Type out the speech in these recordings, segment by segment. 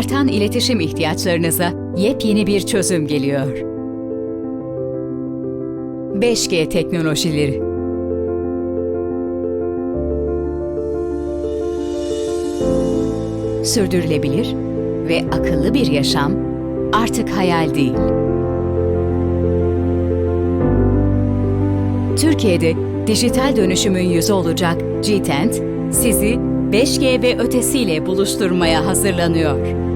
artan iletişim ihtiyaçlarınıza yepyeni bir çözüm geliyor. 5G teknolojileri Sürdürülebilir ve akıllı bir yaşam artık hayal değil. Türkiye'de dijital dönüşümün yüzü olacak G-Tent, sizi 5G ve ötesiyle buluşturmaya hazırlanıyor.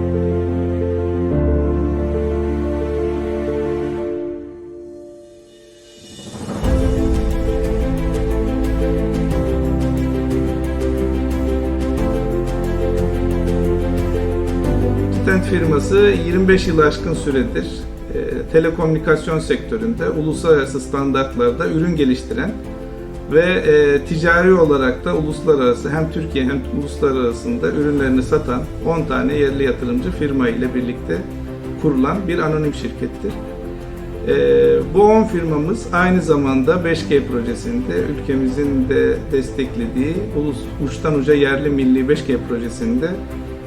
Patent firması 25 yıl aşkın süredir e, telekomünikasyon sektöründe uluslararası standartlarda ürün geliştiren ve e, ticari olarak da uluslararası hem Türkiye hem uluslararasında ürünlerini satan 10 tane yerli yatırımcı firma ile birlikte kurulan bir anonim şirkettir. E, bu 10 firmamız aynı zamanda 5G projesinde ülkemizin de desteklediği ulus, uçtan uca yerli milli 5G projesinde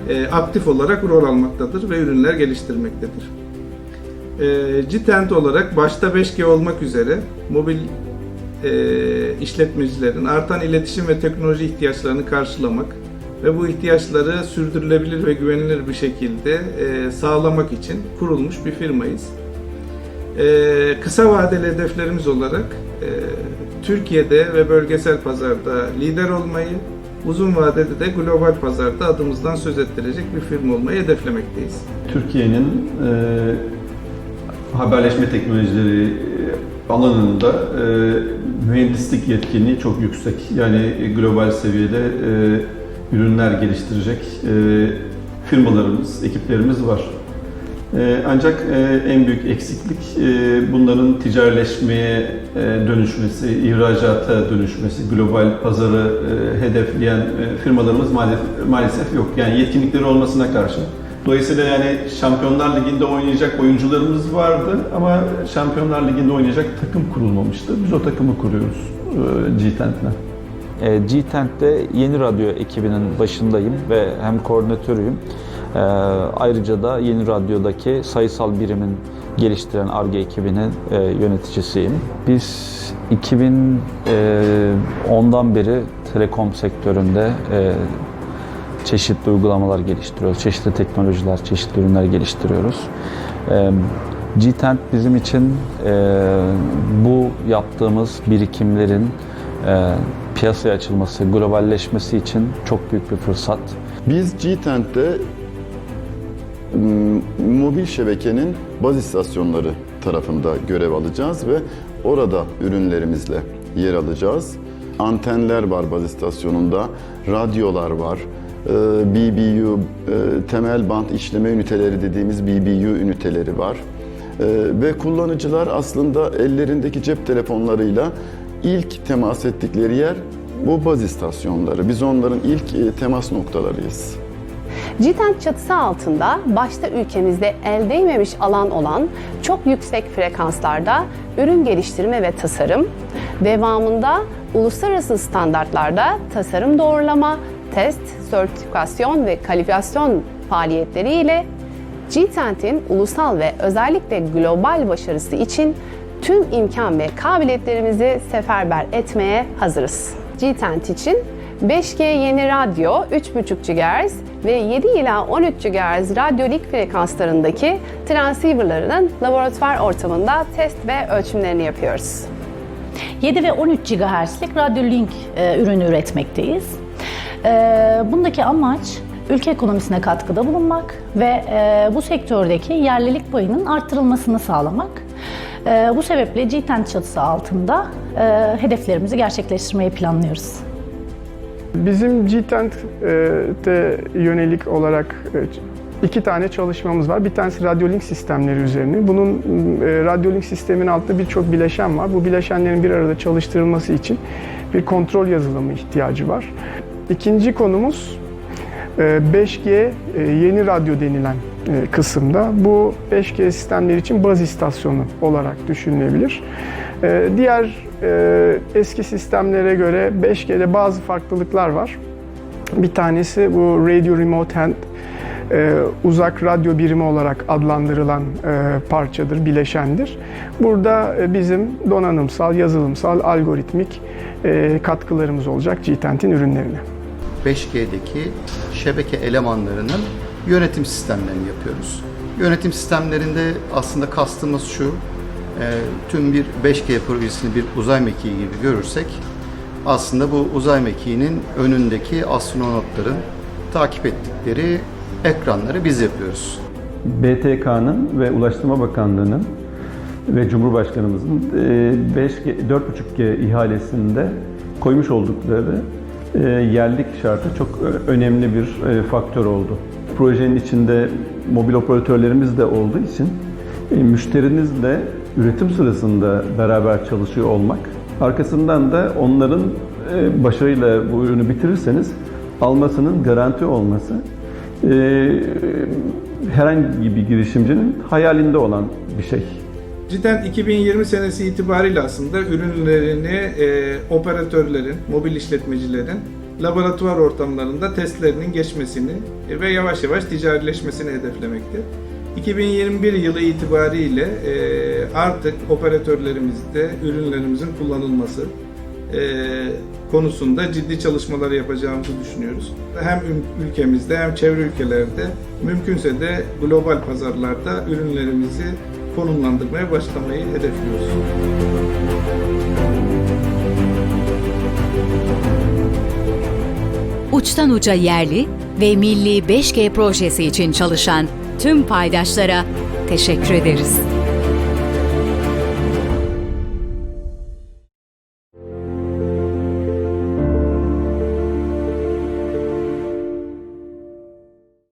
e, aktif olarak rol almaktadır ve ürünler geliştirmektedir. E, Citent olarak başta 5G olmak üzere mobil e, işletmecilerin artan iletişim ve teknoloji ihtiyaçlarını karşılamak ve bu ihtiyaçları sürdürülebilir ve güvenilir bir şekilde e, sağlamak için kurulmuş bir firmayız. Kısa vadeli hedeflerimiz olarak Türkiye'de ve bölgesel pazarda lider olmayı, uzun vadede de global pazarda adımızdan söz ettirecek bir firma olmayı hedeflemekteyiz. Türkiye'nin e, haberleşme teknolojileri e, alanında e, mühendislik yetkinliği çok yüksek. Yani global seviyede e, ürünler geliştirecek e, firmalarımız, ekiplerimiz var. E, ancak e, en büyük eksiklik e, bunların ticarileşmeye e, dönüşmesi, ihracata dönüşmesi, global pazarı hedefleyen firmalarımız maalesef, yok. Yani yetkinlikleri olmasına karşın. Dolayısıyla yani Şampiyonlar Ligi'nde oynayacak oyuncularımız vardı ama Şampiyonlar Ligi'nde oynayacak takım kurulmamıştı. Biz o takımı kuruyoruz G-Tent'le. G-Tent'te Yeni Radyo ekibinin başındayım ve hem koordinatörüyüm. E, ayrıca da Yeni Radyo'daki sayısal birimin geliştiren ARGE ekibinin e, yöneticisiyim. Biz 2010'dan beri telekom sektöründe e, çeşitli uygulamalar geliştiriyoruz, çeşitli teknolojiler, çeşitli ürünler geliştiriyoruz. E, G-Tent bizim için e, bu yaptığımız birikimlerin e, piyasaya açılması, globalleşmesi için çok büyük bir fırsat. Biz G-Tent'te mobil şebekenin baz istasyonları tarafında görev alacağız ve orada ürünlerimizle yer alacağız. Antenler var baz istasyonunda, radyolar var, e, BBU, e, temel band işleme üniteleri dediğimiz BBU üniteleri var. E, Ve kullanıcılar aslında ellerindeki cep telefonlarıyla ilk temas ettikleri yer bu baz istasyonları. Biz onların ilk e, temas noktalarıyız. Citent çatısı altında başta ülkemizde el değmemiş alan olan çok yüksek frekanslarda ürün geliştirme ve tasarım, devamında uluslararası standartlarda tasarım doğrulama, test, sertifikasyon ve kalibrasyon faaliyetleriyle G-Tent'in ulusal ve özellikle global başarısı için tüm imkan ve kabiliyetlerimizi seferber etmeye hazırız. G-Tent için 5G yeni radyo 3.5 GHz ve 7 ila 13 GHz radyolik frekanslarındaki transceiverlarının laboratuvar ortamında test ve ölçümlerini yapıyoruz. 7 ve 13 GHz'lik Radyolink e, ürünü üretmekteyiz. E, bundaki amaç ülke ekonomisine katkıda bulunmak ve e, bu sektördeki yerlilik payının arttırılmasını sağlamak. E, bu sebeple G10 çatısı altında e, hedeflerimizi gerçekleştirmeyi planlıyoruz. Bizim G-Tent'e yönelik olarak e, iki tane çalışmamız var. Bir tanesi radyolink sistemleri üzerine. Bunun e, radyolink sistemin altında birçok bileşen var. Bu bileşenlerin bir arada çalıştırılması için bir kontrol yazılımı ihtiyacı var. İkinci konumuz e, 5G e, yeni radyo denilen e, kısımda. Bu 5G sistemler için baz istasyonu olarak düşünülebilir. E, Diğer e, eski sistemlere göre 5G'de bazı farklılıklar var. Bir tanesi bu Radio Remote Hand e, uzak radyo birimi olarak adlandırılan e, parçadır, bileşendir. Burada e, bizim donanımsal, yazılımsal, algoritmik e, katkılarımız olacak G-Tent'in ürünlerine. 5G'deki şebeke elemanlarının yönetim sistemlerini yapıyoruz. Yönetim sistemlerinde aslında kastımız şu, tüm bir 5G projesini bir uzay mekiği gibi görürsek, aslında bu uzay mekiğinin önündeki astronotların takip ettikleri ekranları biz yapıyoruz. BTK'nın ve Ulaştırma Bakanlığı'nın ve Cumhurbaşkanımızın e, 5G, 4.5G ihalesinde koymuş oldukları e, yerlik şartı çok ö- önemli bir e, faktör oldu. Projenin içinde mobil operatörlerimiz de olduğu için e, müşterinizle üretim sırasında beraber çalışıyor olmak, arkasından da onların e, başarıyla bu ürünü bitirirseniz almasının garanti olması e, herhangi bir girişimcinin hayalinde olan bir şey. Cidden 2020 senesi itibariyle aslında ürünlerini e, operatörlerin, mobil işletmecilerin laboratuvar ortamlarında testlerinin geçmesini e, ve yavaş yavaş ticarileşmesini hedeflemekte. 2021 yılı itibariyle e, artık operatörlerimizde ürünlerimizin kullanılması e, konusunda ciddi çalışmalar yapacağımızı düşünüyoruz. Hem ül- ülkemizde hem çevre ülkelerde mümkünse de global pazarlarda ürünlerimizi konumlandırmaya başlamayı hedefliyoruz. Uçtan uca yerli ve milli 5G projesi için çalışan tüm paydaşlara teşekkür ederiz.